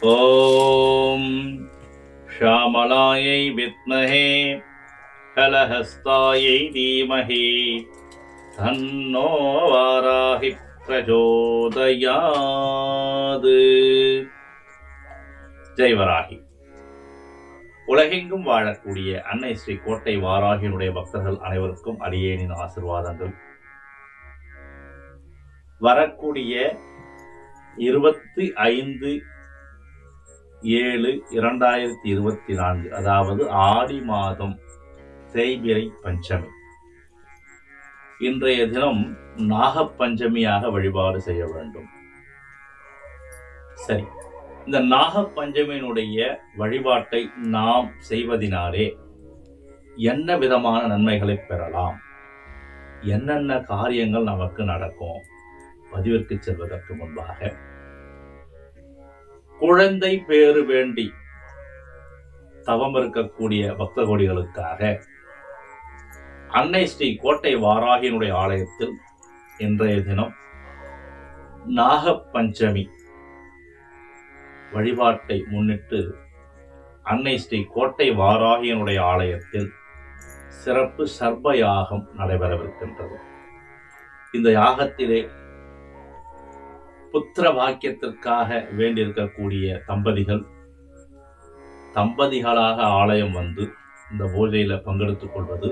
ஓம் ஷாமலாயை வித்மஹே கலஹஸ்தாயை தீமகே தன்னோ வாராகி பிரஜோதயாது. ஜெய்வராகி உலகெங்கும் வாழக்கூடிய அன்னை ஸ்ரீ கோட்டை வாராகியினுடைய பக்தர்கள் அனைவருக்கும் அடியேனின் ஆசிர்வாதங்கள். வரக்கூடிய இருபத்தி ஐந்து ஏழு இரண்டாயிரத்தி இருபத்தி நான்கு அதாவது ஆடி மாதம் தேய்பிரை பஞ்சமி. இன்றைய தினம் நாகப்பஞ்சமியாக வழிபாடு செய்ய வேண்டும். சரி இந்த நாகப்பஞ்சமியினுடைய வழிபாட்டை நாம் செய்வதினாலே என்ன விதமான நன்மைகளை பெறலாம்? என்னென்ன காரியங்கள் நமக்கு நடக்கும்? பதிவிற்கு செல்வதற்கு முன்பாக குழந்தை பேறு வேண்டி தவம் இருக்கக்கூடிய பக்த கோடிகளுக்காக அன்னை ஸ்ரீ கோட்டை வாராகியனுடைய ஆலயத்தில் இன்றைய தினம் நாகப்பஞ்சமி வழிபாட்டை முன்னிட்டு அன்னை ஸ்ரீ கோட்டை வாராகியனுடைய ஆலயத்தில் சிறப்பு சர்ப யாகம் நடைபெறவிருக்கின்றது. இந்த யாகத்திலே புத்திர பாக்கியத்திற்காக வேண்டியிருக்கக்கூடிய தம்பதிகள். தம்பதிகளாக ஆலயம் வந்து இந்த பூஜையில் பங்கெடுத்துக் கொள்வது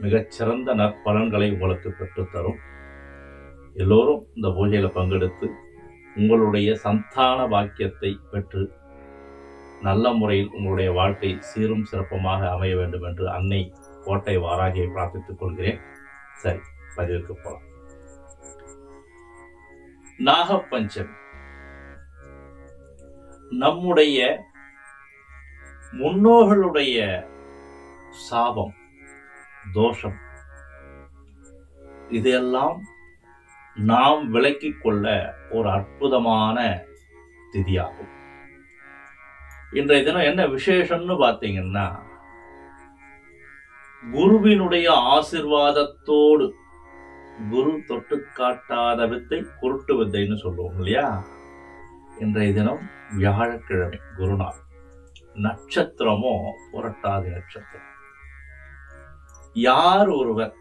மிகச்சிறந்த நற்பலன்களை உங்களுக்கு பெற்றுத்தரும். எல்லோரும் இந்த பூஜையில் பங்கெடுத்து உங்களுடைய சந்தான வாக்கியத்தை பெற்று நல்ல முறையில் உங்களுடைய வாழ்க்கை சீரும் சிறப்புமாக அமைய வேண்டும் என்று அன்னை கோட்டை வாராகியை பிரார்த்தித்துக் கொள்கிறேன். சரி பதிவுக்கு போகலாம் நாகப்பஞ்சமி. நம்முடைய முன்னோர்களுடைய சாபம் தோஷம். இதெல்லாம் நாம் விளக்கிக் கொள்ள ஒரு அற்புதமான திதியாகும். இன்றைய தினம் என்ன விசேஷம்னு பார்த்தீங்கன்னா குருவினுடைய ஆசிர்வாதத்தோடு குரு தொட்டு காட்டாத வித்தை குருட்டு வித்தைன்னு சொல்லுவோம் இல்லையா? இன்றைய தினம் வியாழக்கிழமை குருநாள். நட்சத்திரமோ புரட்டாதி நட்சத்திரம். யார் ஒருவர்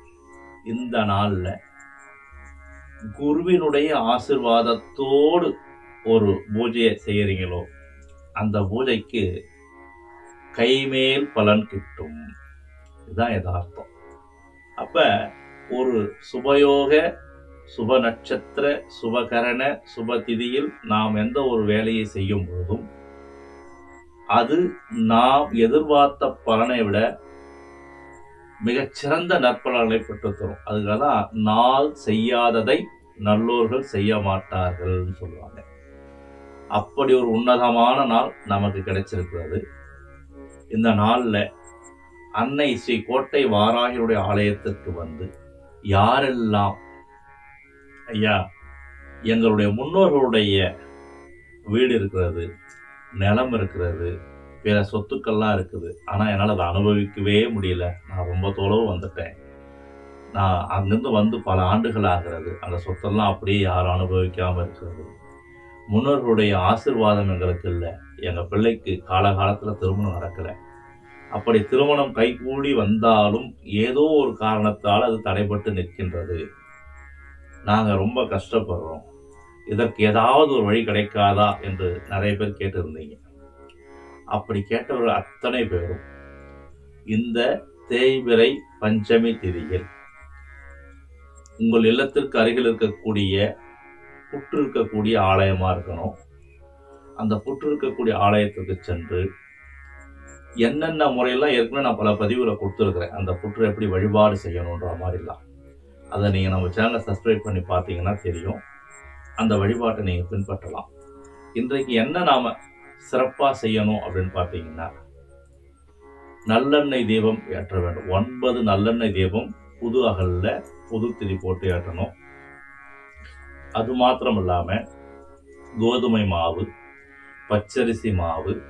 இந்த நாள்ல குருவினுடைய ஆசிர்வாதத்தோடு ஒரு பூஜையை செய்யறீங்களோ அந்த பூஜைக்கு கைமேல் பலன் கிட்டும். இதுதான் யதார்த்தம். அப்ப ஒரு சுபயோக சுப நட்சத்திர சுபகரண சுப திதியில் நாம் எந்த ஒரு வேலையை செய்யும் போதும் அது நாம் எதிர்பார்த்த பலனை விட மிகச்சிறந்த நற்பலன்களை பெற்றுத்தரும். அதுக்காக தான் நாள் செய்யாததை நல்லோர்கள் செய்ய மாட்டார்கள்னு சொல்லுவாங்க. அப்படி ஒரு உன்னதமான நாள் நமக்கு கிடைச்சிருக்கிறது. இந்த நாள்ல அன்னை ஸ்ரீ கோட்டை வாராகியுடைய ஆலயத்திற்கு வந்து யாரெல்லாம் ஐயா எங்களுடைய முன்னோர்களுடைய வீடு இருக்கிறது நிலம் இருக்கிறது பிற சொத்துக்கள்லாம் இருக்குது. ஆனால் என்னால் அதை அனுபவிக்கவே முடியல. நான் ரொம்ப தொலைவு வந்துட்டேன். நான் அங்கேருந்து வந்து பல ஆண்டுகள் ஆகிறது. அந்த சொத்தெல்லாம் அப்படியே யாரும் அனுபவிக்காமல் இருக்கிறது. முன்னோர்களுடைய ஆசிர்வாதம் எங்களுக்கு இல்லை. எங்கள் பிள்ளைக்கு காலகாலத்தில் திருமணம் நடக்கலை. அப்படி திருமணம் கைகூடி வந்தாலும் ஏதோ ஒரு காரணத்தால் அது தடைபட்டு நிற்கின்றது. நாங்கள் ரொம்ப கஷ்டப்படுறோம். இதற்கு ஏதாவது ஒரு வழி கிடைக்காதா என்று நிறைய பேர் கேட்டிருந்தீங்க. அப்படி கேட்டவர்கள் அத்தனை பேரும் இந்த தேய்பிரை பஞ்சமி திதியில் உங்கள் இல்லத்திற்கு அருகில் இருக்கக்கூடிய புற்று இருக்கக்கூடிய ஆலயமாக இருக்கணும். அந்த புற்று இருக்கக்கூடிய ஆலயத்துக்கு சென்று என்னென்ன முறையெல்லாம் ஏற்கனவே நான் பல பதிவுகளை கொடுத்துருக்குறேன் அந்த புற்று எப்படி வழிபாடு செய்யணுன்ற மாதிரிலாம். அதை நீங்கள் நம்ம சேனலை சப்ஸ்கிரைப் பண்ணி பார்த்தீங்கன்னா தெரியும். அந்த வழிபாட்டை நீங்கள் பின்பற்றலாம். இன்றைக்கு என்ன நாம் சிறப்பாக செய்யணும் அப்படின்னு பார்த்தீங்கன்னா நல்லெண்ணெய் தீபம் ஏற்ற வேண்டும். ஒன்பது நல்லெண்ணெய் தீபம் புது அகல்ல புது திரி போட்டு ஏற்றணும். அது மாத்திரம் இல்லாமல் கோதுமை மாவு பச்சரிசி மாவு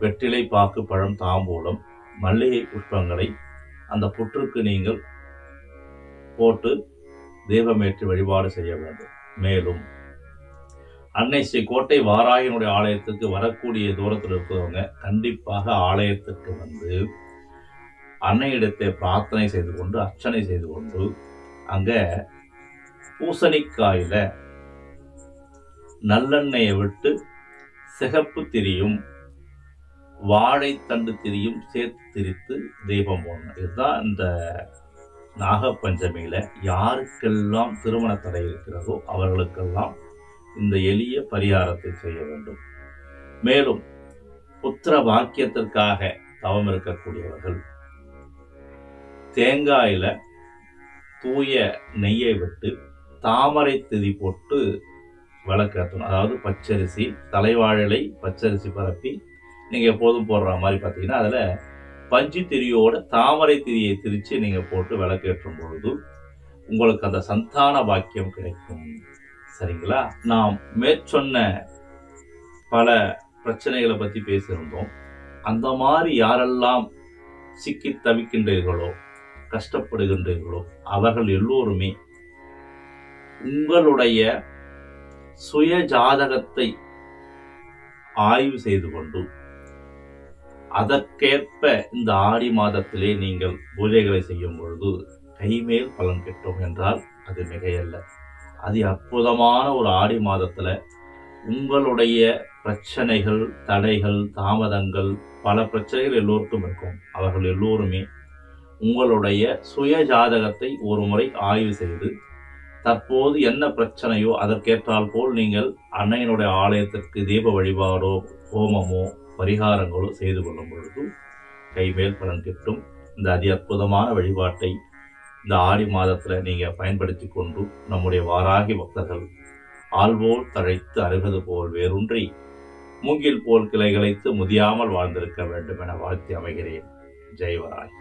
வெற்றிலை பாக்கு பழம் தாம்பூலம் மல்லிகை புஷ்பங்களை அந்த புற்றுக்கு நீங்கள் போட்டு தீபமேற்றி வழிபாடு செய்ய வேண்டும். மேலும் அன்னை ஸ்ரீ கோட்டை வாராயினுடைய ஆலயத்துக்கு வரக்கூடிய தூரத்தில் இருக்கிறவங்க கண்டிப்பாக ஆலயத்துக்கு வந்து அன்னையிடத்தை பிரார்த்தனை செய்து கொண்டு அர்ச்சனை செய்து கொண்டு அங்க பூசணிக்காயில நல்லெண்ணெயை விட்டு சிகப்பு திரியும் வாழைத்தண்டு திரியும் சேர்த்து திரித்து தீபம் போடணும் இதுதான் இந்த நாகப்பஞ்சமியில் யாருக்கெல்லாம் திருமண தடை இருக்கிறதோ அவர்களுக்கெல்லாம் இந்த எளிய பரிகாரத்தை செய்ய வேண்டும். மேலும் புத்திர பாக்கியத்திற்காக தவம் இருக்கக்கூடியவர்கள் தேங்காயில தூய நெய்யை விட்டு தாமரை திதி போட்டு விளக்கேற்றணும் அதாவது பச்சரிசி தலைவாழலை பச்சரிசி பரப்பி நீங்கள் எப்போதும் போடுற மாதிரி பார்த்தீங்கன்னா அதில் பஞ்சு திரியோட தாமரை திரியை திரித்து நீங்கள் போட்டு விளக்கேற்றும் பொழுது உங்களுக்கு அந்த சந்தான பாக்கியம் கிடைக்கும். சரிங்களா? நாம் மேற்சொன்ன பல பிரச்சனைகளை பற்றி பேசியிருந்தோம். அந்த மாதிரி யாரெல்லாம் சிக்கி தவிக்கின்றீர்களோ கஷ்டப்படுகின்றீர்களோ அவர்கள் எல்லோருமே உங்களுடைய சுய ஜாதகத்தை ஆய்வு செய்து கொண்டு அதற்கேற்ப இந்த ஆடி மாதத்திலே நீங்கள் பூஜைகளை செய்யும் பொழுது கைமேல் பலன் கிட்டும் என்றால் அது மிகையல்ல. அது அற்புதமான ஒரு ஆடி மாதத்தில் உங்களுடைய பிரச்சனைகள் தடைகள் தாமதங்கள் பல பிரச்சனைகள் எல்லோருக்கும் இருக்கும். அவர்கள் எல்லோருமே உங்களுடைய சுய ஜாதகத்தை ஒரு முறை ஆய்வு செய்து தற்போது என்ன பிரச்சனையோ அதற்கேற்றால் போல் நீங்கள் அன்னையினுடைய ஆலயத்திற்கு தீப வழிபாடோ ஹோமமோ பரிகாரங்களோ செய்து கொள்ளும் பொழுது கைமேல் பலன் கிட்டும். இந்த அதி அற்புதமான வழிபாட்டை இந்த ஆடி மாதத்தில் நீங்கள் பயன்படுத்தி கொண்டு நம்முடைய வாராகி பக்தர்கள் ஆள்போல் தழைத்து அருகது போல் வேரூன்றி மூங்கில் போல் கிளைகளைத்து முதியாமல் வாழ்ந்திருக்க வேண்டும் என வாழ்த்தி அமைகிறேன். ஜெய்வராய்.